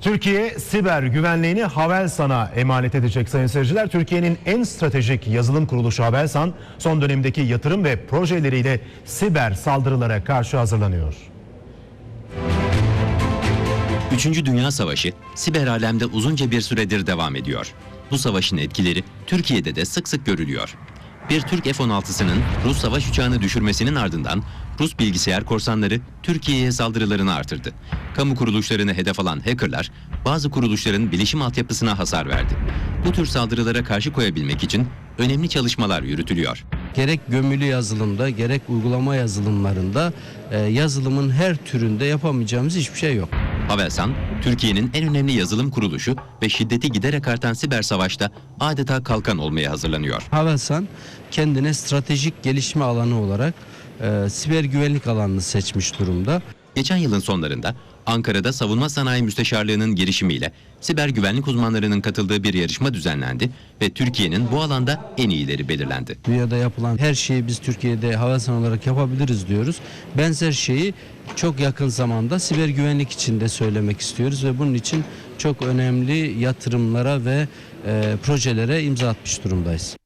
Türkiye siber güvenliğini Havelsan'a emanet edecek sayın seyirciler. Türkiye'nin en stratejik yazılım kuruluşu Havelsan son dönemdeki yatırım ve projeleriyle siber saldırılara karşı hazırlanıyor. Üçüncü Dünya Savaşı siber alemde uzunca bir süredir devam ediyor. Bu savaşın etkileri Türkiye'de de sık sık görülüyor. Bir Türk F-16'sının Rus savaş uçağını düşürmesinin ardından Rus bilgisayar korsanları Türkiye'ye saldırılarını artırdı. Kamu kuruluşlarını hedef alan hackerlar bazı kuruluşların bilişim altyapısına hasar verdi. Bu tür saldırılara karşı koyabilmek için önemli çalışmalar yürütülüyor. Gerek gömülü yazılımda gerek uygulama yazılımlarında e, yazılımın her türünde yapamayacağımız hiçbir şey yok. Havelsan, Türkiye'nin en önemli yazılım kuruluşu ve şiddeti giderek artan siber savaşta adeta kalkan olmaya hazırlanıyor. Havelsan kendine stratejik gelişme alanı olarak e, siber güvenlik alanını seçmiş durumda. Geçen yılın sonlarında Ankara'da Savunma Sanayi Müsteşarlığı'nın girişimiyle siber güvenlik uzmanlarının katıldığı bir yarışma düzenlendi ve Türkiye'nin bu alanda en iyileri belirlendi. Dünyada yapılan her şeyi biz Türkiye'de Havelsan olarak yapabiliriz diyoruz. Benzer şeyi çok yakın zamanda siber güvenlik için de söylemek istiyoruz ve bunun için çok önemli yatırımlara ve e, projelere imza atmış durumdayız.